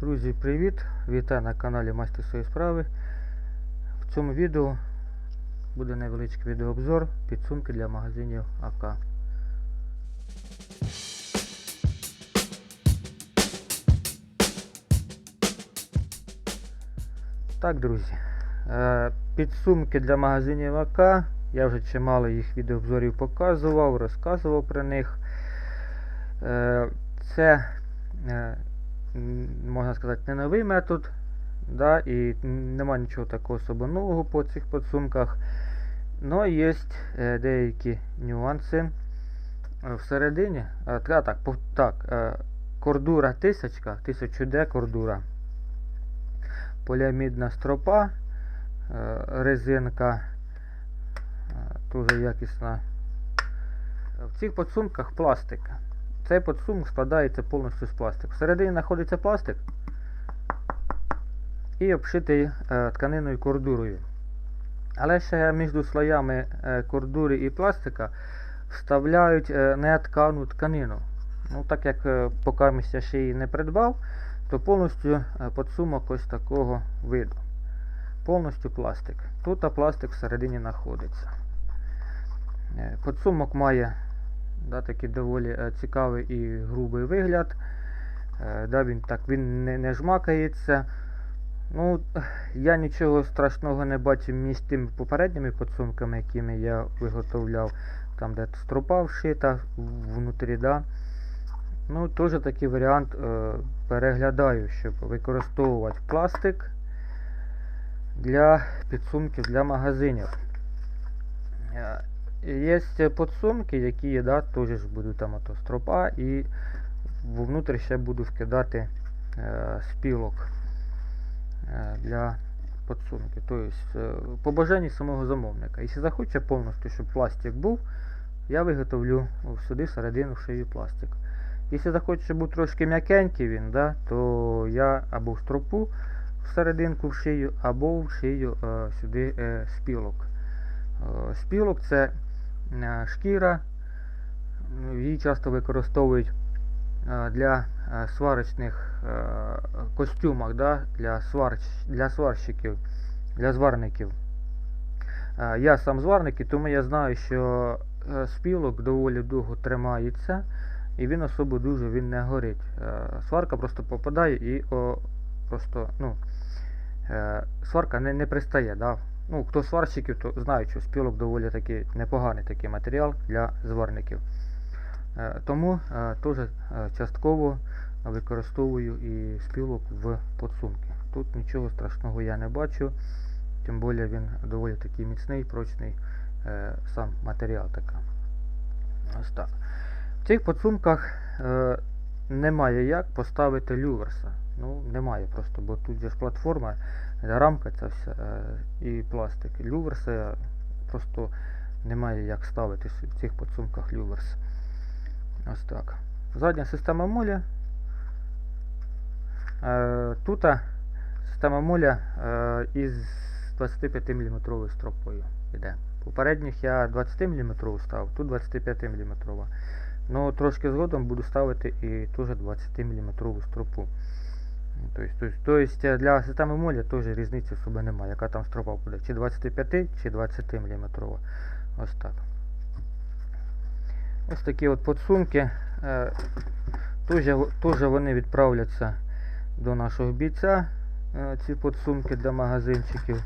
Друзі, привіт! Вітаю на каналі Майстер своєї справи. В цьому відео буде невеличкий відеообзор підсумки для магазинів АК. Так, друзі. е, Підсумки для магазинів АК. Я вже чимало їх відеообзорів показував, розказував про них. Е, Це е, можна сказати, не новий метод, да, і нема нічого такого особо нового по цих підсумках. Но є е, деякі нюанси Е, всередині. А, та- так, так, е, кордура 1000, 1000D кордура, поліамідна стропа, е, резинка, е, дуже якісна. В цих підсумках пластик. Цей підсумок складається повністю з пластику. Всередині знаходиться пластик і обшитий е, тканиною кордурою. Але ще між слоями е, кордури і пластика вставляють е, неткану тканину. Ну, так як е, поки я ще її не придбав, то повністю е, підсумок ось такого виду. Повністю пластик. Тут пластик всередині знаходиться. Підсумок має да, такий доволі е, цікавий і грубий вигляд. Е, да, він так він не, не жмакається. Ну, я нічого страшного не бачив між тими попередніми підсумками, якими я виготовляв, там де стропа вшита внутрі. Да. Ну, теж такий варіант е, переглядаю, щоб використовувати пластик для підсумків для магазинів. Є підсумки, які да, теж ж будуть там ото стропа і вовнутрь ще буду вкидати е, спілок е, для підсумки. Тобто, е, по бажанні самого замовника. Якщо захоче повністю, щоб пластик був, я виготовлю сюди всередину шию пластик. Якщо захоче, щоб був трошки м'якенький він, да, то я або в стропу всерединку вшию, або вшию е, сюди е, спілок. Е, Спілок це шкіра, її часто використовують е, для е, сварочних е, костюмах, да, для, сварч, для сварщиків, для зварників. Е, Я сам зварник, і тому я знаю, що е, спілок доволі довго тримається і він особо дуже він не горить. Е, Сварка просто попадає і о, просто, ну, е, сварка не, не пристає. Да? Ну, хто сварщиків, то знають, що спілок доволі таки непоганий такий матеріал для зварників. Е, Тому е, теж е, частково використовую і спілок в підсумки. Тут нічого страшного я не бачу, тим більше він доволі такий міцний, прочний сам матеріал така. Ось так. В цих підсумках е, немає як поставити люверса. Ну, немає просто, бо тут є ж платформа, рамка ця вся е, і пластик. Люверса просто немає як ставити в цих підсумках люверс. Ось так. Задня система моля. Е, тут система моля е, із 25 мм стропою йде. Попередніх я 20 мм ставив, тут 25 мм. Ну, трошки згодом буду ставити і теж 20 мм стропу. Тобто, для системи моля теж різниці особи немає, яка там стропа буде, чи 25, чи 20 мм. Ось так. Ось такі от подсумки. Е, Теж, вони відправляться до нашого бійця. е, Ці подсумки для магазинчиків.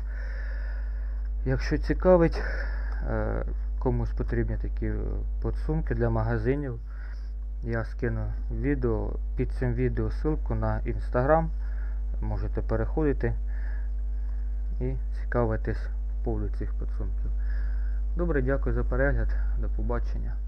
Якщо цікавить, комусь потрібні такі е, подсумки для магазинів, я скину відео під цим відео ссылку на інстаграм. Можете переходити і цікавитись по поводу цих подсумків. Добре, дякую за перегляд. До побачення.